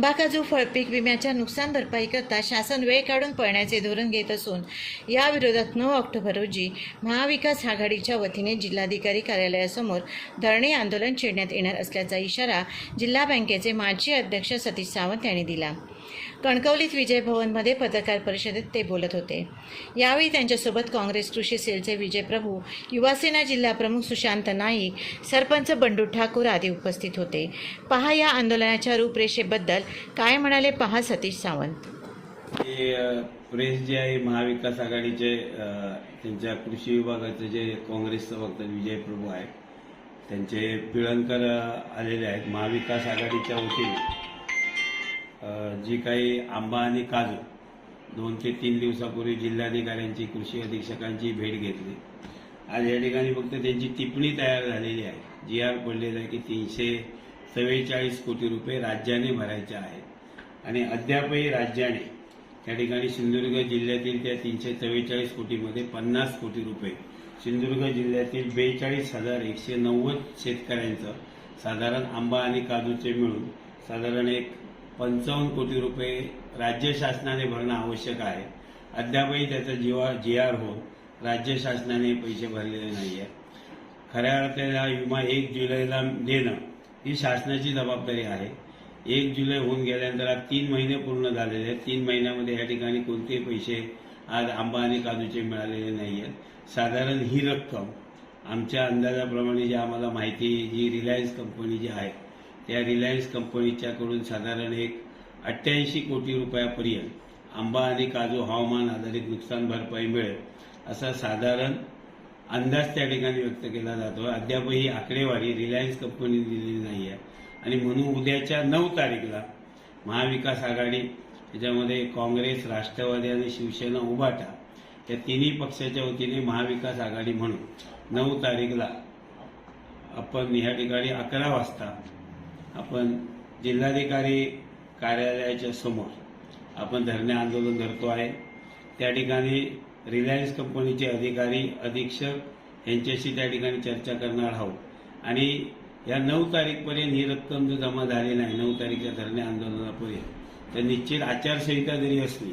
आंबा काजू फळपीक विम्याच्या नुकसान भरपाईकरता शासन वेळ काढून पळण्याचे धोरण घेत असून याविरोधात नऊ ऑक्टोबर रोजी महाविकास आघाडीच्या वतीने जिल्हाधिकारी कार्यालयासमोर धरणे आंदोलन छेडण्यात येणार असल्याचा इशारा जिल्हा बँकेचे माजी अध्यक्ष सतीश सावंत यांनी दिला. कणकवलीत विजय भवनमध्ये पत्रकार परिषदेत ते बोलत होते. यावेळी त्यांच्यासोबत काँग्रेस कृषी सेलचे विजय प्रभू युवासेना जिल्हा प्रमुख सुशांत नाईक सरपंच बंडू ठाकूर आदी उपस्थित होते. पहा या आंदोलनाच्या रूपरेषेबद्दल काय म्हणाले पहा सतीश सावंत. प्रेस जे आहे महाविकास आघाडीचे त्यांच्या कृषी विभागाचे जे काँग्रेसचं वक्ता विजय प्रभू आहे त्यांचे पिळणकर आलेले आहेत. महाविकास आघाडीच्या वतीने जी काही आंबा आणि काजू दोन ते तीन दिवसापूर्वी जिल्हाधिकाऱ्यांची कृषी अधीक्षकांची भेट घेतली. आज या ठिकाणी फक्त त्यांची टिप्पणी तयार झालेली आहे. जी आर पडलेला आहे की तीनशे चव्वेचाळीस कोटी रुपये राज्याने भरायचे आहेत. आणि अद्यापही राज्याने त्या ठिकाणी सिंधुदुर्ग जिल्ह्यातील त्या तीनशे चव्वेचाळीस कोटीमध्ये पन्नास कोटी रुपये सिंधुदुर्ग जिल्ह्यातील बेचाळीस हजार एकशे नव्वद शेतकऱ्यांचं साधारण आंबा आणि काजूचे मिळून साधारण एक पंचावन्न कोटी रुपये राज्य शासनाने भरणं आवश्यक आहे. अद्यापही त्याचा जीवा जी आर हो राज्य शासनाने पैसे भरलेले नाही आहेत खऱ्या अर्थाने विमा एक जुलैला देणं ही शासनाची जबाबदारी आहे. एक जुलै होऊन गेल्यानंतर आज तीन महिने पूर्ण झालेले आहेत. तीन महिन्यामध्ये या ठिकाणी कोणतेही पैसे आज आंबा आणि काजूचे मिळालेले नाही आहेत साधारण ही रक्कम आमच्या अंदाजाप्रमाणे जी आम्हाला माहिती जी रिलायन्स कंपनी जी आहे त्या रिलायन्स कंपनीच्याकडून साधारण एक अठ्ठ्याऐंशी कोटी रुपयापर्यंत आंबा आणि काजू हवामान आधारित नुकसान भरपाई मिळेल असा साधारण अंदाज त्या ठिकाणी व्यक्त केला जातो. अद्यापही ही आकडेवारी रिलायन्स कंपनीने दिलेली नाही आहे आणि म्हणून उद्याच्या नऊ तारीखला महाविकास आघाडी त्याच्यामध्ये काँग्रेस राष्ट्रवादी आणि शिवसेना उभाटा या तिन्ही पक्षाच्या वतीने महाविकास आघाडी म्हणून नऊ तारीखला आपण या ठिकाणी अकरा वाजता आपण जिल्हाधिकारी कार्यालयाच्या समोर आपण धरणे आंदोलन धरतो आहे. त्या ठिकाणी रिलायन्स कंपनीचे अधिकारी अधीक्षक यांच्याशी त्या ठिकाणी चर्चा करणार आहोत. आणि या नऊ तारीखपर्यंत ही रक्कम जर जमा झाली नाही नऊ तारीखच्या धरणे आंदोलनापर्यंत तर निश्चित आचारसंहिता जरी असली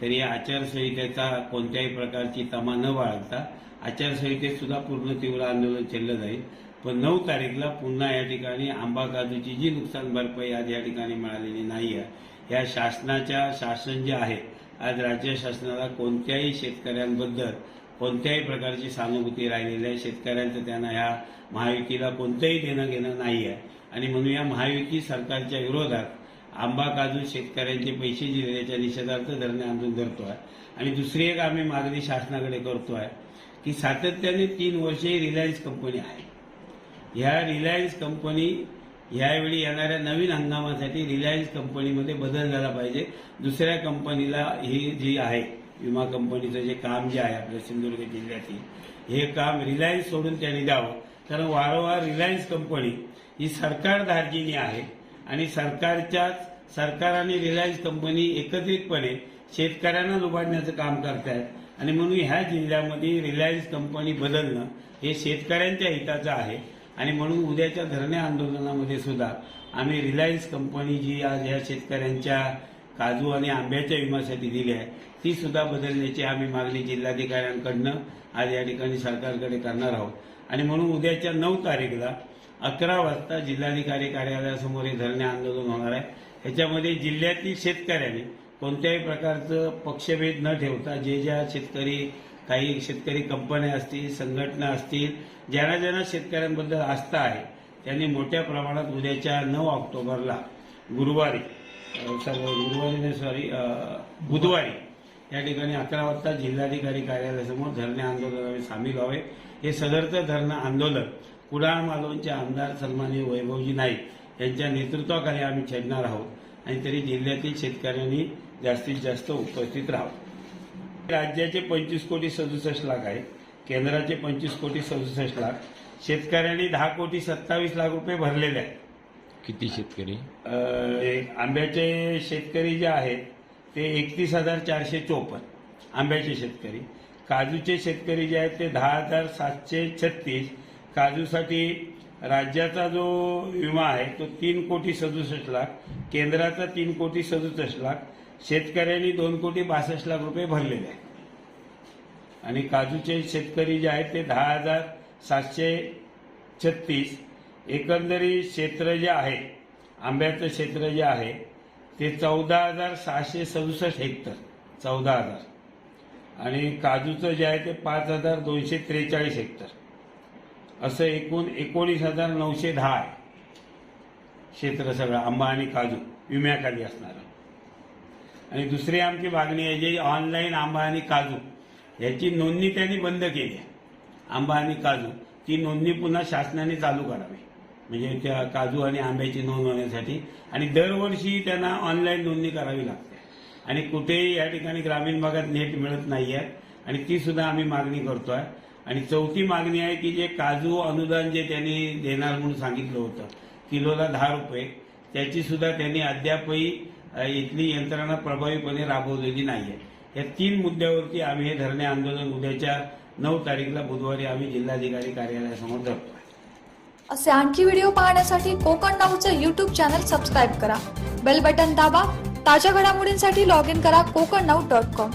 तरी या आचारसंहितेचा कोणत्याही प्रकारची तमा न बाळगता आचारसंहितेत सुद्धा पूर्ण तीव्र आंदोलन चाललं जाईल पण नऊ तारीखला पुन्हा या ठिकाणी आंबा काजूची जी नुकसान भरपाई आज या ठिकाणी मिळालेली नाही आहे या शासनाच्या शासन जे आहे आज राज्य शासनाला कोणत्याही शेतकऱ्यांबद्दल कोणत्याही प्रकारची सहानुभूती राहिलेली आहे शेतकऱ्यांचं त्यांना ह्या महायुतीला कोणतंही देणं घेणं नाही आहे. आणि म्हणून या महायुती सरकारच्या विरोधात आंबा काजू शेतकऱ्यांचे पैसे दिलेल्याच्या निषेधार्थ धरणे आंदोलन आहे आणि दुसरी एक आम्ही मागणी शासनाकडे करतो आहे की सातत्याने तीन वर्षे रिलायन्स कंपनी आहे. ह्या रिलायन्स कंपनी यावेळी येणाऱ्या नवीन हंगामासाठी रिलायन्स कंपनीमध्ये बदल झाला पाहिजे. दुसऱ्या कंपनीला ही जी आहे विमा कंपनीचं जे काम जे आहे आपल्या सिंधुदुर्ग जिल्ह्यातील हे काम रिलायन्स सोडून त्यांनी द्यावं. कारण वारंवार रिलायन्स कंपनी ही सरकार धार्जिनी आहे आणि सरकारच्याच सरकार आणि रिलायन्स कंपनी एकत्रितपणे शेतकऱ्यांना लुबाडण्याचं काम करतायत. आणि म्हणून ह्या जिल्ह्यामध्ये रिलायन्स कंपनी बदलणं हे शेतकऱ्यांच्या हिताचं आहे. आणि म्हणून उद्याच्या धरणे आंदोलनामध्ये सुद्धा आम्ही रिलायन्स कंपनी जी आज ह्या शेतकऱ्यांच्या काजू आणि आंब्याच्या विम्यासाठी दिली आहे ती सुद्धा बदलण्याची आम्ही मागणी जिल्हाधिकाऱ्यांकडनं आज या ठिकाणी सरकारकडे करणार आहोत. आणि म्हणून उद्याच्या नऊ तारीखला अकरा वाजता जिल्हाधिकारी कार्यालयासमोर हे धरणे आंदोलन होणार आहे. ह्याच्यामध्ये जिल्ह्यातील शेतकऱ्यांनी कोणत्याही प्रकारचं पक्षभेद न ठेवता जे ज्या शेतकरी काही शेतकरी कंपन्या असतील संघटना असतील ज्यांना ज्यांना शेतकऱ्यांबद्दल आस्था आहे त्यांनी मोठ्या प्रमाणात उद्याच्या नऊ ऑक्टोबरला गुरुवारी गुरुवारी नाही सॉरी बुधवारी या ठिकाणी अकरा वाजता जिल्हाधिकारी कार्यालयासमोर धरणे आंदोलनामध्ये सामील व्हावे. हे सदरचं धरणं आंदोलन कुडाळ मालवणचे आमदार सन्माननीय वैभवजी नाईक यांच्या नेतृत्वाखाली आम्ही छेडणार आहोत. आणि तरी जिल्ह्यातील शेतकऱ्यांनी जास्तीत जास्त उपस्थित राहावं. राज्याचे पंचवीस कोटी सदुसष्ट लाख आहे. केंद्राचे पंचवीस कोटी सदुसष्ट लाख. शेतकऱ्यांनी दहा कोटी सत्तावीस लाख रुपये भरलेले आहेत. किती शेतकरी? आंब्याचे शेतकरी जे आहेत ते एकतीस हजार चारशे चोपन्न आंब्याचे शेतकरी. काजूचे शेतकरी जे आहेत ते दहा हजार सातशे छत्तीस. काजूसाठी राज्याचा जो विमा आहे तो तीन कोटी सदुसष्ट लाख केंद्राचा तीन कोटी सदुसष्ट लाख शेतकऱ्यांनी दोन कोटी बासष्ट लाख रुपये भरलेले आहेत. आणि काजूचे शेतकरी जे आहेत ते दहा हजार सातशे छत्तीस एकंदरीत क्षेत्र जे आहे आंब्याचं क्षेत्र जे आहे ते चौदा हजार सहाशे सदुसष्ट हेक्टर चौदा हजार. आणि काजूचं जे आहे ते पाच हजार दोनशे त्रेचाळीस हेक्टर. असं एकूण एकोणीस हजार नऊशे दहा आहे. क्षेत्र सगळं आंबा आणि काजू विम्याखाली असणारं. आणि दुसरी आमची मागणी आहे जी ऑनलाईन आंबा आणि काजू. याची नोंदणी त्यांनी बंद केली आहे. आंबा आणि काजू ती नोंदणी पुन्हा शासनाने चालू करावी. म्हणजे त्या काजू आणि आंब्याची नोंद होण्यासाठी. आणि दरवर्षी त्यांना ऑनलाईन नोंदणी करावी लागते. आणि कुठेही या ठिकाणी ग्रामीण भागात नेट मिळत नाही आहे आणि ती सुद्धा आम्ही मागणी करतो आहे आणि चौथी मागणी आहे की जे काजू अनुदान जे त्यांनी देणार म्हणून सांगितलं होतं किलोला दहा रुपये त्याची सुद्धा त्यांनी अद्यापही इथली यंत्रणा प्रभावीपणे राबवलेली नाही आहे या तीन मुद्द्यावरती आम्ही हे धरणे आंदोलन उद्याच्या नऊ तारीखला बुधवारी आम्ही जिल्हाधिकारी कार्यालयासमोर धरतो. असे आणखी व्हिडिओ पाहण्यासाठी कोकण नाऊचं यूट्यूब चॅनल सबस्क्राईब करा. बेल बटन दाबा ताज्या घडामोडींसाठी लॉग इन करा कोकण नाऊ डॉट कॉम